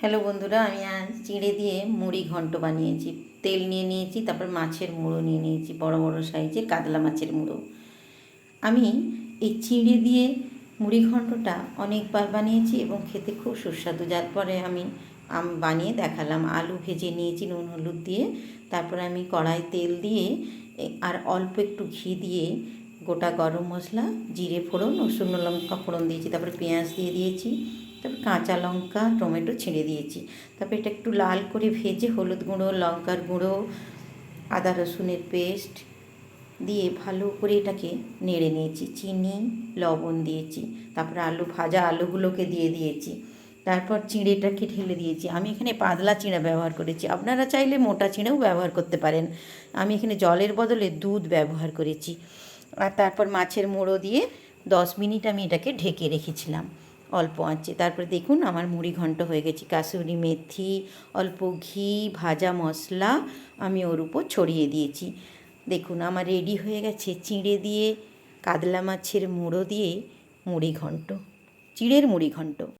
Hello বন্ধুরা, আমি আজ চিঁড়ে দিয়ে মুড়ি ঘন্ট বানিয়েছি। তেল নিয়ে নিয়েছি, তারপর মাছের মুড়ো নিয়ে নিয়েছি, বড় বড় সাইজের কাতলা মাছের মুড়ো। আমি এই চিঁড়ে দিয়ে মুড়ি ঘন্টটা অনেকবার বানিয়েছি এবং খেতে খুব সুস্বাদু। যার পরে আমি আম বানিয়ে দেখালাম। আলু ভেজে নিয়েছি নুন, হলুদ দিয়ে। তারপরে আমি কড়াই তেল দিয়ে আর অল্প একটু ঘি দিয়ে গোটা গরম মশলা, জিরে ফোড়ন ও শুকনো লঙ্কা ফোড়ন দিয়েছি। তারপরে পেঁয়াজ দিয়ে দিয়েছি। তারপর কাঁচা লঙ্কা, টমেটো ছিঁড়ে দিয়েছি। তারপর এটা একটু লাল করে ভেজে হলুদ গুঁড়ো, লঙ্কার গুঁড়ো, আদা রসুনের পেস্ট দিয়ে ভালো করে এটাকে নেড়ে নিয়েছি। চিনি, লবণ দিয়েছি। তারপরে আলু ভাজা আলুগুলোকে দিয়ে দিয়েছি। তারপর চিঁড়েটাকে ঢেলে দিয়েছি। আমি এখানে পাতলা চিঁড়া ব্যবহার করেছি। আপনারা চাইলে মোটা চিঁড়েও ব্যবহার করতে পারেন। আমি এখানে জলের বদলে দুধ ব্যবহার করেছি। আর তারপর মাছের মুড়ো দিয়ে দশ মিনিট আমি এটাকে ঢেকে রেখেছিলাম। অল্প আঁচে। তারপরে দেখুন আমার মুড়ি ঘন্ট হয়ে গেছে। কাসুরি মেথি, অল্প ঘি, ভাজা মশলা আমি ওর উপর ছড়িয়ে দিয়েছি। দেখুন আমার রেডি হয়ে গেছে চিঁড়ে দিয়ে, কাতলা মাছের মুড়ো দিয়ে মুড়ি ঘন্ট। চিড়ের মুড়ি ঘন্ট।